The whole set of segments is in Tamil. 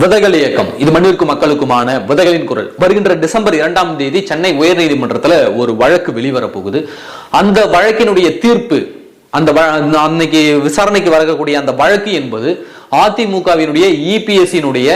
விதைகள் இயக்கம். இது மண்ணிற்கும் மக்களுக்குமான விதைகளின் குரல். வருகின்ற டிசம்பர் இரண்டாம் தேதி சென்னை உயர்நீதிமன்றத்துல ஒரு வழக்கு வெளிவரப் போகுது அந்த வழக்கினுடைய தீர்ப்பு அந்த அந்த அன்னைக்கு விசாரணைக்கு வரக்கூடிய அந்த வழக்கு என்பது அதிமுகவினுடைய இபிஎஸ்சியினுடைய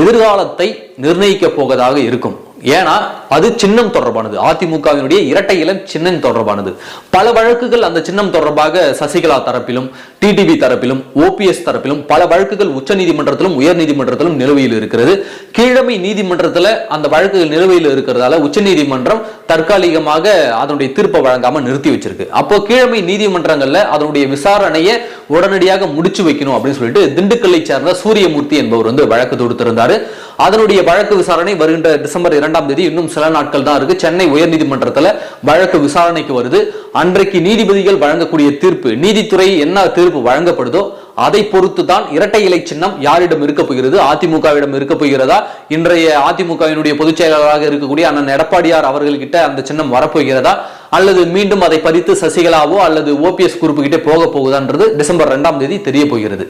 எதிர்காலத்தை நிர்ணயிக்க போவதாக இருக்கும். ஏன்னா அது சின்னம் தொடர்பானது. அதிமுகவினுடைய இரட்டை இளம் சின்னம் தொடர்பானது. பல வழக்குகள் அந்த சின்னம் தொடர்பாக சசிகலா தரப்பிலும் டிடிபி தரப்பிலும் ஓபிஎஸ் தரப்பிலும் பல வழக்குகள் உச்ச நீதிமன்றத்திலும் உயர் நீதிமன்றத்திலும் நிலுவையில் இருக்கிறது. கீழமை நீதிமன்றத்தில் அந்த வழக்குகள் நிலுவையில் இருக்கிறதால உச்ச நீதிமன்றம் தற்காலிகமாக அதனுடைய தீர்ப்பை வழங்காம நிறுத்தி வச்சிருக்கு. அப்போ கீழமை நீதிமன்றங்கள்ல அதனுடைய விசாரணையை உடனடியாக முடிச்சு வைக்கணும் அப்படின்னு சொல்லிட்டு திண்டுக்கல்லை சேர்ந்த சூரியமூர்த்தி என்பவர் வந்து வழக்கு தொடுத்திருந்தாரு. அதனுடைய வழக்கு விசாரணை வருகின்ற டிசம்பர் இரண்டாம் தேதி இன்னும் சில நாட்கள் தான் இருக்கு. சென்னை உயர்நீதிமன்றத்தில் வழக்கு விசாரணைக்கு வருது. அன்றைக்கு நீதிபதிகள் வழங்கக்கூடிய தீர்ப்பு நீதித்துறை என்ன தீர்ப்பு வழங்கப்படுதோ அதை பொறுத்து தான் இரட்டை இலை சின்னம் யாரிடம் இருக்க போகிறது? அதிமுகவிடம் இருக்க போகிறதா? இன்றைய அதிமுகவினுடைய பொதுச் செயலாளராக இருக்கக்கூடிய அண்ணன் எடப்பாடியார் அவர்கள்கிட்ட அந்த சின்னம் வரப்போகிறதா? அல்லது மீண்டும் அதை பதித்து சசிகலாவோ அல்லது ஓபிஎஸ் குறிப்புக்கிட்டே போக போகுதான்றது டிசம்பர் ரெண்டாம் தேதி தெரிய போகிறது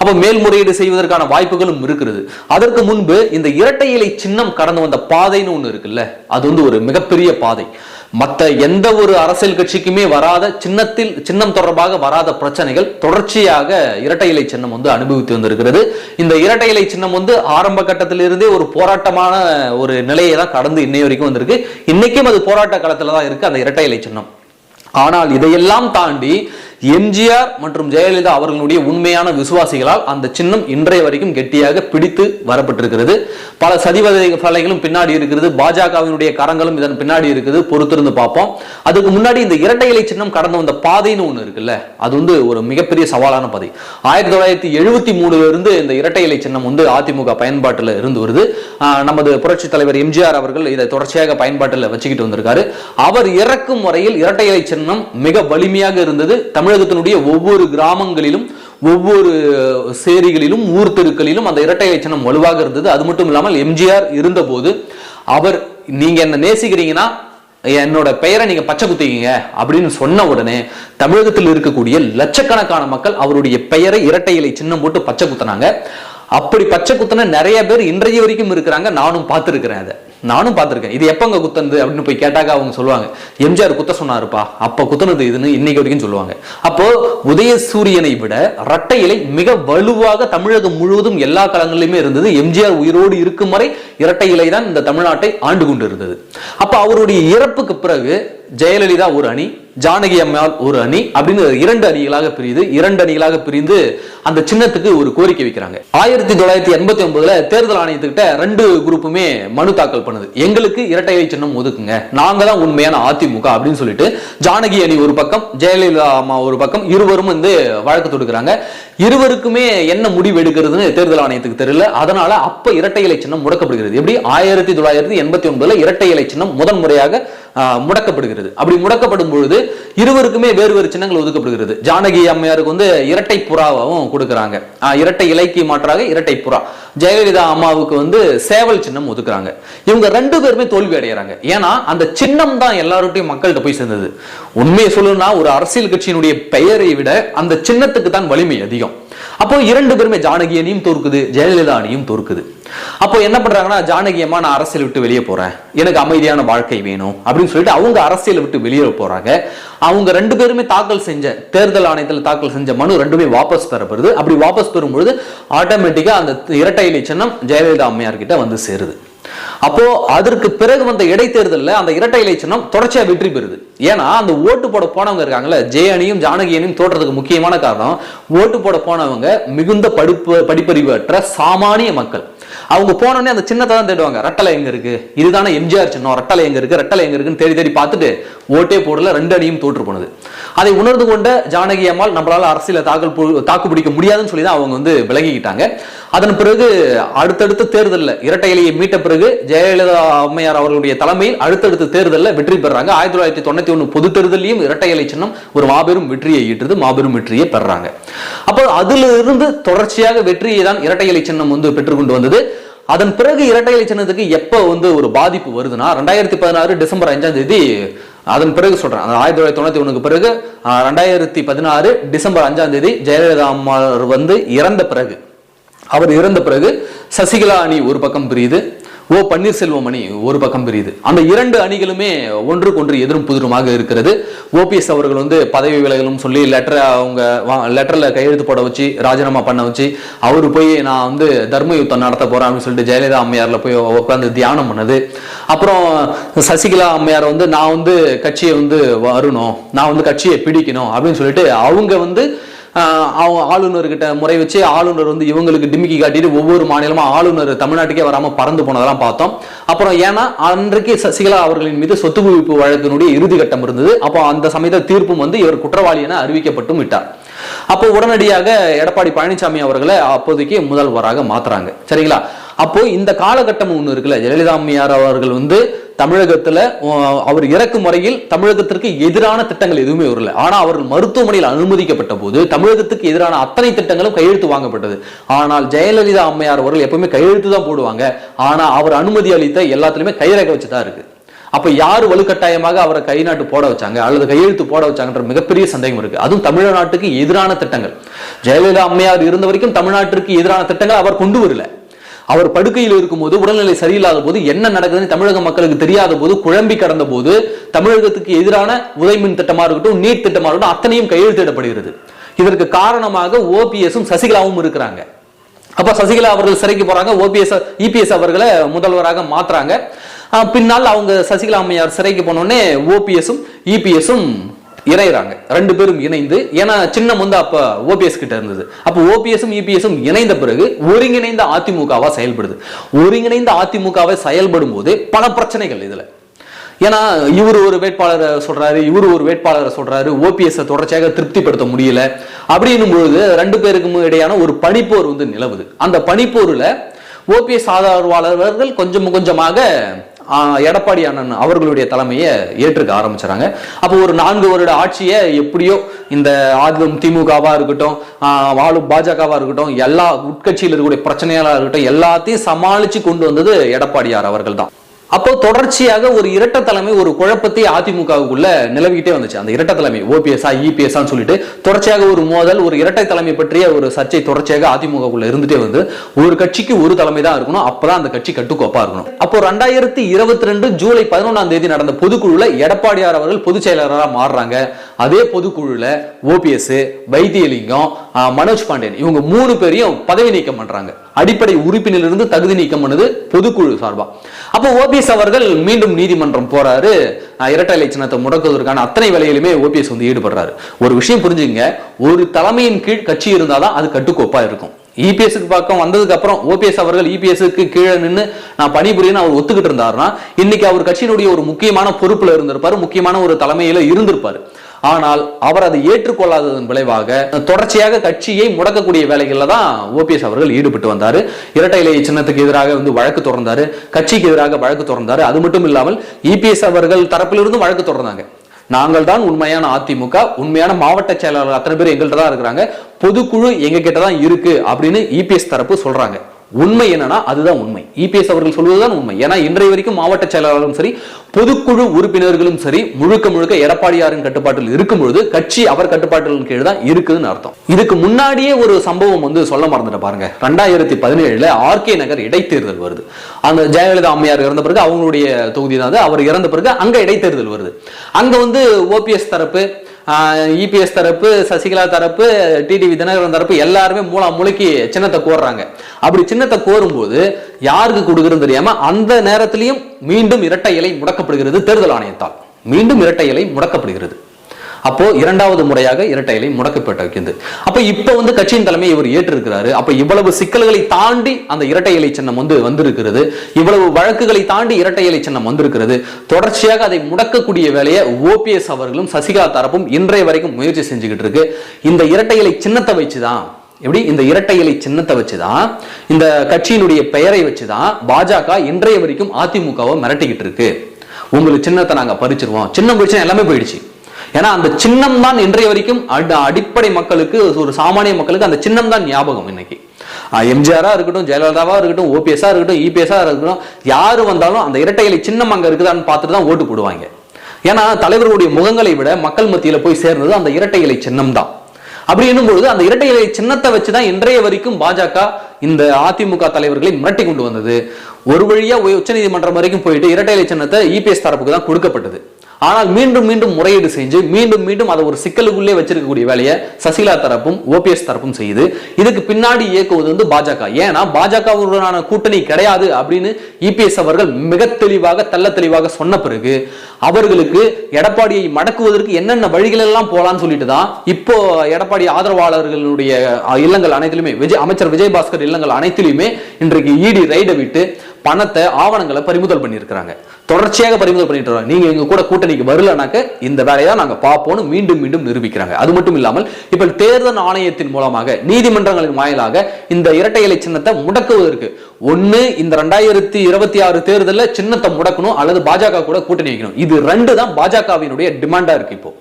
அப்ப மேல்முறையீடு செய்வதற்கான வாய்ப்புகளும் இருக்கிறது. அதற்கு முன்பு இந்த இரட்டை இலை சின்னம் கடந்து வந்த பாதைன்னு ஒன்று இருக்குல்ல? அது வந்து ஒரு மிகப்பெரிய பாதை. மத்த எந்த ஒரு அரசியல் கட்சிக்குமே வராத சின்னத்தில் சின்னம் தொடர்பாக வராத பிரச்சனைகள் தொடர்ச்சியாக இரட்டை இலை சின்னம் வந்து அனுபவித்து வந்திருக்கிறது. இந்த இரட்டை இலை சின்னம் வந்து ஆரம்ப கட்டத்திலிருந்தே ஒரு போராட்டமான ஒரு நிலையை தான் கடந்து இன்னை வரைக்கும் வந்திருக்கு. இன்னைக்கும் அது போராட்ட காலத்துல தான் இருக்கு அந்த இரட்டை இலை சின்னம். ஆனால் இதையெல்லாம் தாண்டி எம்ஜிஆர் மற்றும் ஜெயலலிதா அவர்களுடைய உண்மையான விசுவாசிகளால் அந்த சின்னம் இன்றைய வரைக்கும் கெட்டியாக பிடித்து வரப்பட்டிருக்கிறது. பல சதிவதை பலைகளும் பின்னாடி இருக்கிறது. பாஜகவினுடைய கரங்களும் இதன் பின்னாடி இருக்குது. பொறுத்திருந்து பார்ப்போம். அதுக்கு முன்னாடி இந்த இரட்டை இலை சின்னம் கடந்து வந்த பாதைன்னு ஒன்று இருக்குல்ல அது வந்து ஒரு மிகப்பெரிய சவாலான பாதை. ஆயிரத்தி தொள்ளாயிரத்தி எழுபத்தி மூணுல இருந்து இந்த இரட்டை இலை சின்னம் வந்து அதிமுக பயன்பாட்டில் இருந்து வருது. நமது புரட்சி தலைவர் எம்ஜிஆர் அவர்கள் இதை தொடர்ச்சியாக பயன்பாட்டில் வச்சுக்கிட்டு வந்திருக்காரு. அவர் இறக்கும் வரையில் இரட்டை இலை சின்னம் மிக வலிமையாக இருந்தது. தமிழ் தமிழகத்தினுடைய ஒவ்வொரு கிராமங்களிலும் ஒவ்வொரு சேரிகளிலும் ஊர் தெருக்களிலும் அந்த இரட்டை இலை சின்னம் வலுவாக இருந்தது. அது மட்டும் இல்லாமல் எம்ஜிஆர் இருந்தபோது அவர் நீங்க என்ன நேசிக்கிறீங்கன்னா என்னோட பெயரை நீங்க பச்சை குத்திக்கீங்க அப்படின்னு சொன்ன உடனே தமிழகத்தில் இருக்கக்கூடிய லட்சக்கணக்கான மக்கள் அவருடைய பெயரை இரட்டை இலை சின்னம் போட்டு பச்சை குத்துனாங்க. அப்படி பச்சை குத்தின நிறைய பேர் இன்றைய வரைக்கும் இருக்கிறாங்க. நானும் பார்த்துருக்கிறேன் அதை. நானும் பார்த்துருக்கேன். இது எப்பங்க குத்துனது அப்படின்னு போய் கேட்டாக்க அவங்க சொல்லுவாங்க. எம்ஜிஆர் குத்த சொன்னாருப்பா. அப்ப குத்துனது இதுன்னு இன்னைக்கு வரைக்கும் சொல்லுவாங்க. அப்போ உதயசூரியனை விட இரட்டை இலை மிக வலுவாக தமிழகம் முழுவதும் எல்லா காலங்களிலுமே இருந்தது. எம்ஜிஆர் உயிரோடு இருக்கும் வரை இரட்டை இலை தான் இந்த தமிழ்நாட்டை ஆண்டு கொண்டு இருந்தது அப்ப அவருடைய இறப்புக்கு பிறகு ஜெயலலிதா ஒரு அணி ஜானகி அம்மையால் ஒரு அணி அப்படின்னு இரண்டு அணிகளாக பிரியுது. இரண்டு அணிகளாக பிரிந்து அந்த சின்னத்துக்கு ஒரு கோரிக்கை வைக்கிறாங்க. ஆயிரத்தி தொள்ளாயிரத்தி எண்பத்தி ஒன்பதுல தேர்தல் ஆணையத்துக்கிட்ட ரெண்டு குரூப்புமே மனு தாக்கல் பண்ணுது. எங்களுக்கு இரட்டை இலை சின்னம் ஒதுக்குங்க. நாங்க தான் உண்மையான அதிமுக அப்படின்னு சொல்லிட்டு ஜானகி அணி ஒரு பக்கம் ஜெயலலிதா அம்மா ஒரு பக்கம் இருவரும் வந்து வழக்கு தொடுக்கிறாங்க. இருவருக்குமே என்ன முடிவு எடுக்கிறதுன்னு தேர்தல் ஆணையத்துக்கு தெரியல. அதனால அப்ப இரட்டை இலை சின்னம் முடக்கப்படுகிறது. எப்படி? ஆயிரத்தி தொள்ளாயிரத்தி எண்பத்தி ஒன்பதுல இரட்டை இலை சின்னம் முதன் முறையாக முடக்கப்படுகிறது. அப்படி முடக்கப்படும் பொழுது இருவருக்குமே வேறு வேறு சின்னங்கள் ஒதுக்கப்படுகிறது. ஜானகி அம்மையாருக்கு வந்து இரட்டை புறாவும் கொடுக்குறாங்க. இரட்டை இலைக்கு மாற்றாக இரட்டை புறா. ஜெயலலிதா அம்மாவுக்கு வந்து சேவல் சின்னம் ஒதுக்குறாங்க. இவங்க ரெண்டு பேருமே தோல்வி அடைகிறாங்க. ஏன்னா அந்த சின்னம் தான் எல்லாருடைய மக்கள்கிட்ட போய் சேர்ந்தது. உண்மையை சொல்லணும்னா ஒரு அரசியல் கட்சியினுடைய பெயரை விட அந்த சின்னத்துக்கு தான் வலிமை அதிகம். அப்போ இரண்டு பேருமே ஜானகி அணியும் தோற்குது ஜெயலலிதா அணியும் தோற்குது. அப்போ என்ன பண்றாங்கன்னா ஜானகி அம்மா நான் அரசியல் விட்டு வெளியே போறேன். எனக்கு அமைதியான வாழ்க்கை வேணும். அப்படின்னு சொல்லிட்டு அவங்க அரசியல் விட்டு வெளியே போறாங்க. அவங்க ரெண்டு பேருமே தாக்கல் செஞ்ச தேர்தல் ஆணையத்தில் தாக்கல் செஞ்ச மனு ரெண்டுமே வாபஸ் பெறப்படுது. அப்படி வாபஸ் பெறும்பொழுது ஆட்டோமேட்டிக்கா அந்த இரட்டை இலை சின்னம் ஜெயலலிதா அம்மையார் கிட்ட வந்து சேருது. அப்போ அதற்கு பிறகு வந்த இடைத்தேர்தல்ல அந்த இரட்டை இலை சின்னம் தொடர்ச்சியாக வெற்றி பெறுது. ஏன்னா அந்த ஓட்டு போட போனவங்க இருக்காங்கல்ல ஜெய அணியும் ஜானகி அணியும் தோற்றதுக்கு முக்கியமான காரணம் ஓட்டு போட போனவங்க மிகுந்த படிப்பு படிப்பறிவு அற்ற சாமானிய மக்கள். அவங்க போனோடனே அந்த சின்னத்தை தான் தேடுவாங்க. ரெட்டலை எங்க இருக்கு? இதுதானே எம்ஜிஆர் சின்னம். ரெட்டலை எங்க இருக்கு? ரெட்டலை எங்க இருக்குன்னு தேடி தேடி பார்த்துட்டு ஓட்டே போடல ரெண்டு அணியும் தோற்று போனது. அதை உணர்ந்து கொண்ட ஜானகி அம்மாள் நம்மளால அரசியல தாக்கல் தாக்கு பிடிக்க முடியாதுன்னு சொல்லி தான் அவங்க வந்து விலகிக்கிட்டாங்க. அதன் பிறகு அடுத்தடுத்த தேர்தலில் இரட்டை இலையை மீட்ட பிறகு ஜெயலலிதா அம்மையார் அவர்களுடைய தலைமையில் அடுத்தடுத்த தேர்தலில் வெற்றி பெறாங்க. ஆயிரத்தி தொள்ளாயிரத்தி தொண்ணூத்தி ஒன்று பொது தேர்தலையும் இரட்டை இலை சின்னம் ஒரு மாபெரும் வெற்றியை ஈட்டுது மாபெரும் வெற்றியை பெறாங்க. அப்போ அதிலிருந்து தொடர்ச்சியாக வெற்றியை தான் இரட்டை இலை சின்னம் வந்து பெற்றுக்கொண்டு வந்தது. அதன் பிறகு இரட்டை இலை சின்னத்துக்கு எப்போ வந்து ஒரு பாதிப்பு வருதுன்னா ரெண்டாயிரத்தி பதினாறு டிசம்பர் அஞ்சாம் தேதி அதன் பிறகு சொல்றேன். ஆயிரத்தி தொள்ளாயிரத்தி தொண்ணூத்தி ஒண்ணுக்கு பிறகு ரெண்டாயிரத்தி பதினாறு டிசம்பர் அஞ்சாம் தேதி ஜெயலலிதா அம்மார் வந்து இறந்த பிறகு அவர் இறந்த பிறகு சசிகலா அணி ஒரு பக்கம் பிரியுது. ஓ பன்னீர்செல்வம் அணி ஒரு பக்கம் பிரியுது. அந்த இரண்டு அணிகளுமே ஒன்றுக்கொன்று எதிரும் புதிருமாக இருக்கிறது. ஓபிஎஸ் அவர்கள் வந்து பதவி விலகலும் சொல்லி லெட்டரை அவங்க லெட்டரில் கையெழுத்து போட வச்சு ராஜினாமா பண்ண வச்சு அவர் போய் நான் வந்து தர்ம யுத்தம் நடத்த போறேன் அப்படின்னு சொல்லிட்டு ஜெயலலிதா அம்மையாரில் போய் உட்காந்து தியானம் பண்ணது. அப்புறம் சசிகலா அம்மையார் வந்து நான் வந்து கட்சியை வந்து வரணும் நான் வந்து கட்சியை பிடிக்கணும் அப்படின்னு சொல்லிட்டு அவங்க வந்து அவங்க ஆளுநர்கிட்ட முறை வச்சு ஆளுநர் வந்து இவங்களுக்கு டிமிக்கி காட்டிட்டு ஒவ்வொரு மாநிலமும் ஆளுநர் தமிழ்நாட்டுக்கே வராமல் பறந்து போனதெல்லாம் பார்த்தோம். அப்புறம் ஏன்னா அன்றைக்கு சசிகலா அவர்களின் மீது சொத்து குவிப்பு வழக்கினுடைய இறுதி கட்டம் இருந்தது. அப்போ அந்த சமயத்தில் தீர்ப்பும் வந்து இவர் குற்றவாளி என அறிவிக்கப்பட்டும் விட்டார். அப்போ உடனடியாக எடப்பாடி பழனிசாமி அவர்களை அப்போதைக்கு முதல்வராக மாத்துறாங்க. சரிங்களா? அப்போ இந்த காலகட்டம் ஒன்று இருக்குல்ல ஜெயலலிதா அம்மையார் அவர்கள் வந்து தமிழகத்துல அவர் இறக்கும் முறையில் தமிழகத்திற்கு எதிரான திட்டங்கள் எதுவுமே வரல. ஆனா அவர்கள் மருத்துவமனையில் அனுமதிக்கப்பட்ட போது தமிழகத்துக்கு எதிரான அத்தனை திட்டங்களும் கையெழுத்து வாங்கப்பட்டது. ஆனால் ஜெயலலிதா அம்மையார் அவர்கள் எப்பவுமே கையெழுத்து தான் போடுவாங்க. ஆனா அவர் அனுமதி அளித்த எல்லாத்துலயுமே கைரேகை வச்சுதான் இருக்கு. அப்ப யார் வலுக்கட்டாயமாக அவரை கை நாட்டு போட வச்சாங்க? அல்லது கையெழுத்து போட வச்சாங்கன்ற மிகப்பெரிய சந்தேகம் இருக்கு. அதுவும் தமிழ்நாட்டுக்கு எதிரான திட்டங்கள். ஜெயலலிதா அம்மையார் இருந்த வரைக்கும் தமிழ்நாட்டிற்கு எதிரான திட்டங்கள் அவர் கொண்டு வரல. அவர் படுக்கையில் இருக்கும்போது உடல்நிலை சரியில்லாத போது என்ன நடக்குதுன்னு தமிழக மக்களுக்கு தெரியாத போது குழம்பி கடந்த போது தமிழகத்துக்கு எதிரான உதயமின் திட்டமா இருக்கட்டும் நீட் திட்டமா இருக்கட்டும் அத்தனையும் கையெழுத்திடப்படுகிறது இதற்கு காரணமாக ஓபிஎஸும் சசிகலாவும் இருக்கிறாங்க. அப்ப சசிகலா அவர்கள் சிறைக்கு போறாங்க ஓபிஎஸ் இபிஎஸ் அவர்களை முதல்வராக மாத்துறாங்க. பின்னால் அவங்க சசிகலா அம்மையார் சிறைக்கு போனோடனே ஓபிஎஸும் இபிஎஸும் இணையறாங்க. ரெண்டு பேரும் இணைந்து ஏன்னா சின்னம் வந்து அப்ப ஓபிஎஸ் கிட்ட இருந்தது. அப்ப ஓபிஎஸும் இபிஎஸும் இணைந்த பிறகு ஒருங்கிணைந்த அதிமுகவா செயல்படுது. ஒருங்கிணைந்த அதிமுகவை செயல்படும் போது பல பிரச்சனைகள் இதுல. ஏன்னா இவர் ஒரு வேட்பாளரை சொல்றாரு இவர் ஒரு வேட்பாளரை சொல்றாரு ஓபிஎஸ் தொடர்ச்சியாக திருப்திப்படுத்த முடியல. அப்படின்னும் பொழுது ரெண்டு பேருக்கும் இடையான ஒரு பனிப்போர் வந்து நிலவுது. அந்த பனிப்போர்ல ஓபிஎஸ் ஆதரவாளர்கள் கொஞ்சம் கொஞ்சமாக எடப்பாடி அண்ணன் அவர்களுடைய தலைமையை ஏற்றுக்க ஆரம்பிச்சுறாங்க. அப்போ ஒரு நான்கு வருட ஆட்சியை எப்படியோ இந்த ஆளும் திமுகவா இருக்கட்டும் ஆஹ், பாஜகவாக பாஜகவா இருக்கட்டும் எல்லா உட்கட்சியில் இருக்கக்கூடிய பிரச்சனைகளாக இருக்கட்டும் எல்லாத்தையும் சமாளிச்சு கொண்டு வந்தது எடப்பாடியார் அவர்கள் தான் அப்போ தொடர்ச்சியாக ஒரு இரட்ட தலைமை ஒரு குழப்பத்தை அதிமுகவுக்குள்ள நிலவிக்கிட்டே வந்துச்சு. அந்த இரட்ட தலைமை ஓபிஎஸ்ஆ இபிஎஸ்ஆன்னு சொல்லிட்டு தொடர்ச்சியாக ஒரு மோதல் ஒரு இரட்டை தலைமை பற்றிய ஒரு சர்ச்சை தொடர்ச்சியாக அதிமுகவுக்குள்ள இருந்துட்டே வந்து ஒரு கட்சிக்கு ஒரு தலைமை தான் இருக்கணும். அப்பதான் அந்த கட்சி கட்டுக்கோப்பா இருக்கணும். அப்போ ரெண்டாயிரத்தி இருபத்தி ரெண்டு ஜூலை பதினொன்றாம் தேதி நடந்த பொதுக்குழுல எடப்பாடியார் அவர்கள் பொதுச் செயலாளராக மாறுறாங்க. அதே பொதுக்குழுல ஓபிஎஸ் வைத்தியலிங்கம் மனோஜ் பாண்டியன். இவங்க மூணு பேரையும் பதவி நீக்கம் பண்றாங்க. அடிப்படை உறுப்பினரிலிருந்து தகுதி நீக்கம் பண்ணது பொதுக்குழு சார்பா. அப்போ ஓபிஎஸ் அவர்கள் மீண்டும் நீதிமன்றம் போறாரு. இரட்டை சின்னத்தை முடக்குவதற்கான அத்தனை வேலையிலுமே ஓபிஎஸ் வந்து ஈடுபடுறாரு. ஒரு விஷயம் புரிஞ்சுங்க ஒரு தலைமையின் கீழ் கட்சி இருந்தாதான் அது கட்டுக்கோப்பா இருக்கும். இபிஎஸ்க்கு பக்கம் வந்ததுக்கு அப்புறம் ஓபிஎஸ் அவர்கள் இபிஎஸ்க்கு கீழே நின்று நான் பணிபுரியன்னு அவர் ஒத்துக்கிட்டு இருந்தாருன்னா இன்னைக்கு அவர் கட்சியினுடைய ஒரு முக்கியமான பொறுப்புல இருந்திருப்பாரு முக்கியமான ஒரு தலைமையில இருந்திருப்பாரு. ஆனால் அவர் அதை ஏற்றுக்கொள்ளாததன் விளைவாக தொடர்ச்சியாக கட்சியை முடக்கக்கூடிய வேலைகளில் தான் ஓபிஎஸ் அவர்கள் ஈடுபட்டு வந்தார். இரட்டை இலை சின்னத்துக்கு எதிராக வந்து வழக்கு தொடர்ந்தார். கட்சிக்கு எதிராக வழக்கு தொடர்ந்தாரு. அது மட்டும் இல்லாமல் இபிஎஸ் அவர்கள் தரப்பிலிருந்தும் வழக்கு தொடர்ந்தாங்க. நாங்கள் தான் உண்மையான அதிமுக உண்மையான மாவட்ட செயலாளர் அத்தனை பேர் எங்கள்கிட்ட தான் இருக்கிறாங்க. பொதுக்குழு எங்க கிட்ட தான் இருக்கு அப்படின்னு இபிஎஸ் தரப்பு சொல்றாங்க. உண்மை என்னன்னா அதுதான் உண்மை. இபிஎஸ் அவர்கள் சொல்வதுதான் உண்மை. ஏன்னா இன்றைய வரைக்கும் மாவட்ட செயலாளரும் சரி பொதுக்குழு உறுப்பினர்களும் சரி முழுக்க முழுக்க எடப்பாடியாரின் கட்டுப்பாட்டில் இருக்கும் பொழுது கட்சி அவர் கட்டுப்பாட்டின் கீழ் தான் இருக்குதுன்னு அர்த்தம். இதுக்கு முன்னாடியே ஒரு சம்பவம் வந்து சொல்ல மறந்துட்டு பாருங்க. ரெண்டாயிரத்தி பதினேழுல ஆர்கே நகர் இடைத்தேர்தல் வருது. அந்த ஜெயலலிதா அம்மையார் இறந்த பிறகு அவங்களுடைய தொகுதி தான் அவர் இறந்த பிறகு அங்க இடைத்தேர்தல் வருது. அங்க வந்து ஓபிஎஸ் தரப்பு இபிஎஸ் தரப்பு சசிகலா தரப்பு டிடிவி தினகரன் தரப்பு எல்லாருமே மூலா முழுக்கி சின்னத்தை கோர்றாங்க. அப்படி சின்னத்தை கோரும்போது யாருக்கு கொடுக்குறதுன்னு தெரியாம அந்த நேரத்திலையும் மீண்டும் இரட்டை இலை முடக்கப்படுகிறது தேர்தல் ஆணையத்தால். மீண்டும் இரட்டை இலை முடக்கப்படுகிறது. அப்போ இரண்டாவது முறையாக இரட்டை இலை முடக்கப்பட்டு வைக்கிறது அப்ப இப்ப வந்து கட்சியின் தலைமை இவர் ஏற்றிருக்கிறாரு. அப்ப இவ்வளவு சிக்கல்களை தாண்டி அந்த இரட்டை இலை சின்னம் வந்து வந்திருக்கிறது. இவ்வளவு வழக்குகளை தாண்டி இரட்டை இலை சின்னம் வந்திருக்கிறது. தொடர்ச்சியாக அதை முடக்கக்கூடிய வேலையை ஓபிஎஸ் அவர்களும் சசிகலா தரப்பும் இன்றைய வரைக்கும் முயற்சி செஞ்சுக்கிட்டு இருக்கு. இந்த இரட்டை இலை சின்னத்தை வச்சுதான் எப்படி? இந்த இரட்டை இலை சின்னத்தை வச்சுதான் இந்த கட்சியினுடைய பெயரை வச்சுதான் பாஜக இன்றைய வரைக்கும் அதிமுகவை மிரட்டிக்கிட்டு இருக்கு. உங்களுக்கு சின்னத்தை நாங்க பறிச்சிருவோம். சின்னம் போயிடுச்சு எல்லாமே போயிடுச்சு. ஏன்னா அந்த சின்னம் தான் இன்றைய வரைக்கும் அடி- அடிப்படை மக்களுக்கு ஒரு சாமானிய மக்களுக்கு அந்த சின்னம் தான் ஞாபகம் இன்னைக்கு. எம்ஜிஆரா இருக்கட்டும் ஜெயலலிதாவா இருக்கட்டும் ஓபிஎஸ்ஆ இருக்கட்டும் இபிஎஸ்ஆ இருக்கட்டும் யாரு வந்தாலும் அந்த இரட்டை இலை சின்னம் அங்க இருக்குதான்னு பார்த்துட்டு தான் ஓட்டு போடுவாங்க. ஏன்னா தலைவர்களுடைய முகங்களை விட மக்கள் மத்தியில போய் சேர்ந்தது அந்த இரட்டை இலை சின்னம் தான் அப்படி என்னும்பொழுது அந்த இரட்டை இலை சின்னத்தை வச்சுதான் இன்றைய வரைக்கும் பாஜக இந்த அதிமுக தலைவர்களை மிரட்டி கொண்டு வந்தது. ஒரு வழியா உச்சநீதிமன்றம் வரைக்கும் போயிட்டு இரட்டை இலை சின்னத்தை இபிஎஸ் தரப்புக்கு தான் கொடுக்கப்பட்டது. ஆனால் மீண்டும் மீண்டும் முறையீடு செஞ்சு மீண்டும் மீண்டும் அதை ஒரு சிக்கலுக்குள்ளே வச்சிருக்கக்கூடிய வேலையை சசிகலா தரப்பும் ஓபிஎஸ் தரப்பும் செய்யுது. இதுக்கு பின்னாடி இயக்குவது வந்து பாஜக. ஏன்னா பாஜகவுடனான கூட்டணி கிடையாது அப்படின்னு இபிஎஸ் அவர்கள் மிக தெளிவாக தள்ள தெளிவாக சொன்ன பிறகு அவர்களுக்கு எடப்பாடியை மடக்குவதற்கு என்னென்ன வழிகள் எல்லாம் போலான்னு சொல்லிட்டு தான் இப்போ எடப்பாடி ஆதரவாளர்களுடைய இல்லங்கள் அனைத்திலுமே விஜய் அமைச்சர் விஜயபாஸ்கர் இல்லங்கள் அனைத்திலுமே இன்றைக்கு இடி ரைடை விட்டு பணத்தை ஆவணங்களை பறிமுதல் பண்ணியிருக்கிறாங்க. தொடர்ச்சியாக பறிமுதல் பண்ணிட்டு வராங்க. நீங்க எங்க கூட கூட்ட கூட்டணிக்கு வரலனாக்க இந்த வேலையை தான் நாங்க பார்ப்போம்னு மீண்டும் மீண்டும் நிரூபிக்கிறாங்க. அது மட்டும் இல்லாமல் இப்ப தேர்தல் ஆணையத்தின் மூலமாக நீதிமன்றங்களின் வாயிலாக இந்த இரட்டை இலை சின்னத்தை முடக்குவதற்கு ஒண்ணு இந்த ரெண்டாயிரத்தி இருபத்தி ஆறு தேர்தலில் சின்னத்தை முடக்கணும் அல்லது பாஜக கூட கூட்டணி வைக்கணும். இது ரெண்டு தான் பாஜகவினுடைய டிமாண்டா இருக்கு இப்போ.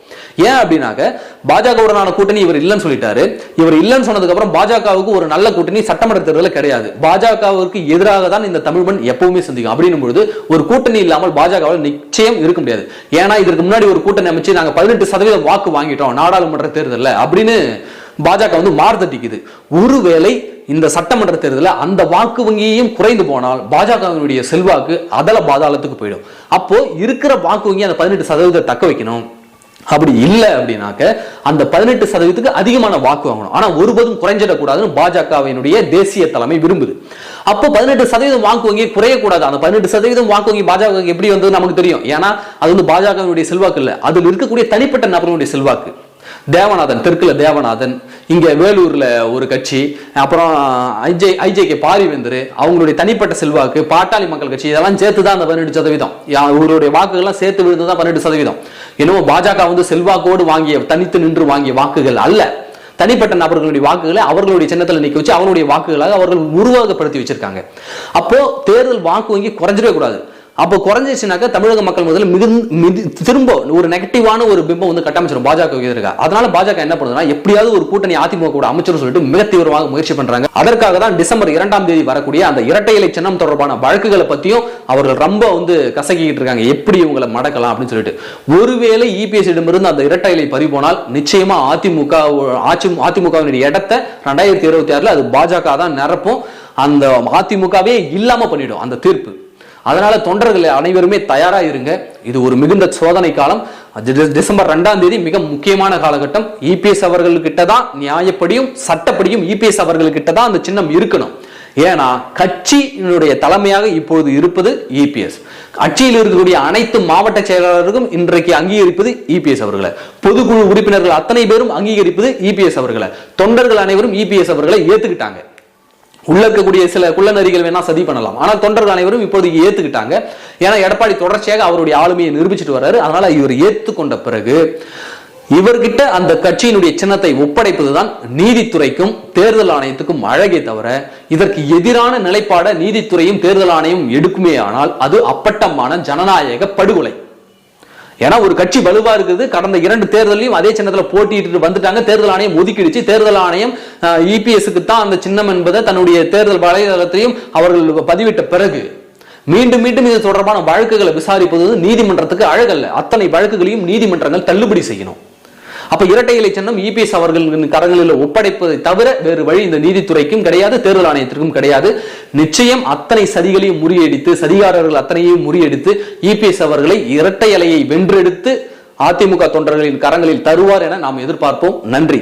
ஏன் அப்படின்னாக்க பாஜகவுடனான கூட்டணி இவர் இல்லைன்னு சொல்லிட்டாரு. இவர் இல்லைன்னு சொன்னதுக்கு அப்புறம் பாஜகவுக்கு ஒரு நல்ல கூட்டணி சட்டமன்ற தேர்தலில் கிடையாது. பாஜகவிற்கு எதிராக தான் இந்த தமிழ்மண் எப்பவுமே சிந்திக்கும். அப்படின்னும் பொழுது ஒரு கூட்டணி இல்லாமல் பாஜகவால் நிச்சயம் இருக்க முடியாது. ஏன்னா இதற்கு முன்னாடி ஒரு கூட்டணி அமைச்சு நாங்கள் பதினெட்டு சதவீதம் வாக்கு வாங்கிட்டோம் நாடாளுமன்ற தேர்தலில் அப்படின்னு பாஜக வந்து மாறுதட்டிக்குது ஒருவேளை இந்த சட்டமன்ற தேர்தலில் அந்த வாக்கு வங்கியையும் குறைந்து போனால் பாஜகவினுடைய செல்வாக்கு அதல பாதாளத்துக்கு போயிடும். அப்போ இருக்கிற வாக்கு வங்கி அந்த பதினெட்டு சதவீதத்தை தக்க வைக்கணும். அப்படி இல்லை அப்படின்னாக்க அந்த பதினெட்டு சதவீதத்துக்கு அதிகமான வாக்கு வாங்கணும். ஆனால் ஒருபோதும் குறைஞ்சிடக்கூடாதுன்னு பாஜகவினுடைய தேசிய தலைமை விரும்புது. அப்போ பதினெட்டு சதவீதம் வாக்கு வங்கி குறையக்கூடாது. அந்த பதினெட்டு சதவீதம் வாக்கு வங்கி பாஜக எப்படி வந்தது நமக்கு தெரியும். ஏன்னா அது வந்து பாஜகவினுடைய செல்வாக்கு இல்லை. அதில் இருக்கக்கூடிய தனிப்பட்ட நபர்களுடைய செல்வாக்கு. தேவநாதன் தெற்குல தேவநாதன் இங்க வேலூர்ல ஒரு கட்சி அப்புறம் ஐஜே ஐஜேகே பாரிவேந்தர் அவங்களுடைய தனிப்பட்ட செல்வாக்கு பாட்டாளி மக்கள் கட்சி இதெல்லாம் சேர்த்து தான் அந்த பதினெட்டு சதவீதம். இவருடைய வாக்குகள்லாம் சேர்த்து விழுந்து தான் பன்னெண்டு சதவீதம். என்னமோ பாஜக வந்து செல்வாக்கோடு வாங்கிய தனித்து நின்று வாங்கிய வாக்குகள் அல்ல. தனிப்பட்ட நபர்களுடைய வாக்குகளை அவர்களுடைய சின்னத்தில் நிற்க வச்சு அவர்களுடைய வாக்குகளாக அவர்கள் உருவகப்படுத்தி வச்சிருக்காங்க. அப்போ தேர்தல் வாக்கு வங்கி குறைஞ்சிடவே கூடாது. அப்போ குறைஞ்சிச்சுனாக்கா தமிழக மக்கள் முதல்ல மிகுந்து திரும்ப ஒரு நெகட்டிவான ஒரு பிம்பம் வந்து கட்டமைச்சிடும் பாஜக இருக்கா அதனால பாஜக என்ன பண்ணுதுன்னா எப்படியாவது ஒரு கூட்டணி அதிமுக கூட அமைச்சர் சொல்லிட்டு மிக தீவிரமாக முயற்சி பண்றாங்க. அதற்காக தான் டிசம்பர் இரண்டாம் தேதி வரக்கூடிய அந்த இரட்டை இலை சின்னம் தொடர்பான வழக்குகளை பத்தியும் அவர்கள் ரொம்ப வந்து கசக்கிட்டு இருக்காங்க. எப்படி இவங்களை மடக்கலாம் அப்படின்னு சொல்லிட்டு. ஒருவேளை இபிஎஸ் இடமிருந்து அந்த இரட்டை இலை பறி போனால் நிச்சயமா அதிமுக ஆட்சி அதிமுகவினுடைய இடத்தை ரெண்டாயிரத்தி இருபத்தி ஆறுல அது பாஜக தான் நிரப்பும். அந்த அதிமுகவே இல்லாம பண்ணிடும் அந்த தீர்ப்பு. அதனால தொண்டர்கள் அனைவருமே தயாராக இருங்க. இது ஒரு மிகுந்த சோதனை காலம். டிசம்பர் ரெண்டாம் தேதி மிக முக்கியமான காலகட்டம். இபிஎஸ் அவர்கள்கிட்ட தான் நியாயப்படியும் சட்டப்படியும் இபிஎஸ் அவர்கள்கிட்ட தான் அந்த சின்னம் இருக்கணும். ஏன்னா கட்சியினுடைய தலைமையாக இப்பொழுது இருப்பது இபிஎஸ் கட்சியில் இருக்கக்கூடிய அனைத்து மாவட்ட செயலாளர்களும் இன்றைக்கு அங்கீகரிப்பது இபிஎஸ் அவர்களை. பொதுக்குழு உறுப்பினர்கள் அத்தனை பேரும் அங்கீகரிப்பது இபிஎஸ் அவர்களை. தொண்டர்கள் அனைவரும் இபிஎஸ் அவர்களை ஏத்துக்கிட்டாங்க. உள்ள இருக்கக்கூடிய சில குள்ள நரிகள் வேணா சதி பண்ணலாம். ஆனால் தொண்டர்கள் அனைவரும் இப்போதைக்கு ஏத்துக்கிட்டாங்க. ஏன்னா எடப்பாடி தொடர்ச்சியாக அவருடைய ஆளுமையை நிரூபிச்சிட்டு வர்றாரு. அதனால இவர் ஏத்துக்கொண்ட பிறகு இவர்கிட்ட அந்த கட்சியினுடைய சின்னத்தை ஒப்படைப்பதுதான் நீதித்துறைக்கும் தேர்தல் ஆணையத்துக்கும் அழகே தவிர இதற்கு எதிரான நிலைப்பாட நீதித்துறையும் தேர்தல் ஆணையம் எடுக்குமே ஆனால் அது அப்பட்டமான ஜனநாயக படுகொலை. ஏன்னா ஒரு கட்சி வலுவா இருக்குது. கடந்த இரண்டு தேர்தலையும் அதே சின்னத்துல போட்டிட்டு வந்துட்டாங்க. தேர்தல் ஆணையம் ஒதுக்கிடுச்சு. தேர்தல் ஆணையம் இபிஎஸ்க்கு தான் அந்த சின்னம் என்பதை தன்னுடைய தேர்தல் வலைதளத்தையும் அவர்கள் பதிவிட்ட பிறகு மீண்டும் மீண்டும் இது தொடர்பான வழக்குகளை விசாரிப்பது நீதிமன்றத்துக்கு அழகல்ல. அத்தனை வழக்குகளையும் நீதிமன்றங்கள் தள்ளுபடி செய்யணும். அப்ப இரட்டை இலை சின்னம் இபிஎஸ் அவர்களின் கரங்களில் ஒப்படைப்பதை தவிர வேறு வழி இந்த நீதித்துறைக்கும் கிடையாது தேர்தல் ஆணையத்திற்கும் கிடையாது. நிச்சயம் அத்தனை சதிகளையும் முறியடித்து சதிகாரர்கள் அத்தனையும் முறியடித்து இபிஎஸ் அவர்களை இரட்டை அலையை வென்றெடுத்து அதிமுக தொண்டர்களின் கரங்களில் தருவார் என நாம் எதிர்பார்ப்போம். நன்றி.